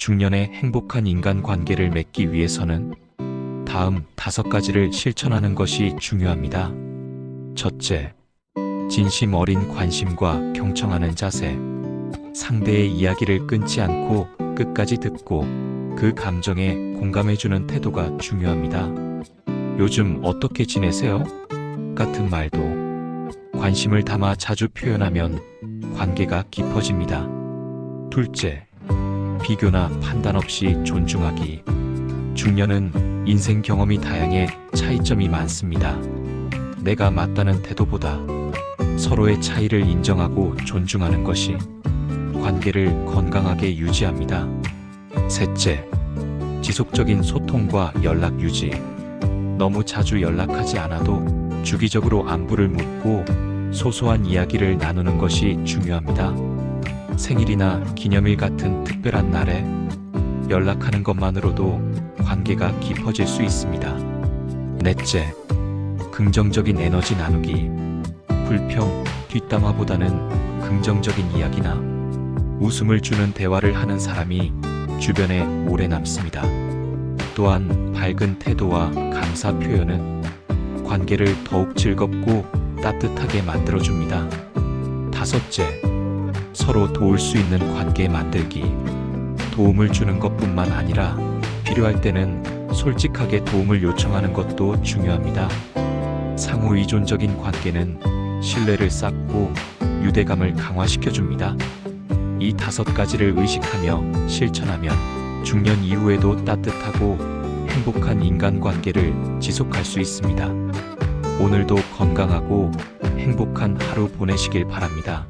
중년의 행복한 인간관계를 맺기 위해서는 다음 다섯 가지를 실천하는 것이 중요합니다. 첫째, 진심 어린 관심과 경청하는 자세. 상대의 이야기를 끊지 않고 끝까지 듣고 그 감정에 공감해주는 태도가 중요합니다. 요즘 어떻게 지내세요? 같은 말도 관심을 담아 자주 표현하면 관계가 깊어집니다. 둘째, 비교나 판단 없이 존중하기. 중년은 인생 경험이 다양해 차이점이 많습니다. 내가 맞다는 태도보다 서로의 차이를 인정하고 존중하는 것이 관계를 건강하게 유지합니다. 셋째, 지속적인 소통과 연락 유지. 너무 자주 연락하지 않아도 주기적으로 안부를 묻고 소소한 이야기를 나누는 것이 중요합니다. 생일이나 기념일 같은 특별한 날에 연락하는 것만으로도 관계가 깊어질 수 있습니다. 넷째, 긍정적인 에너지 나누기. 불평, 뒷담화보다는 긍정적인 이야기나 웃음을 주는 대화를 하는 사람이 주변에 오래 남습니다. 또한 밝은 태도와 감사 표현은 관계를 더욱 즐겁고 따뜻하게 만들어줍니다. 다섯째, 서로 도울 수 있는 관계 만들기. 도움을 주는 것뿐만 아니라 필요할 때는 솔직하게 도움을 요청하는 것도 중요합니다. 상호 의존적인 관계는 신뢰를 쌓고 유대감을 강화시켜줍니다. 이 다섯 가지를 의식하며 실천하면 중년 이후에도 따뜻하고 행복한 인간관계를 지속할 수 있습니다. 오늘도 건강하고 행복한 하루 보내시길 바랍니다.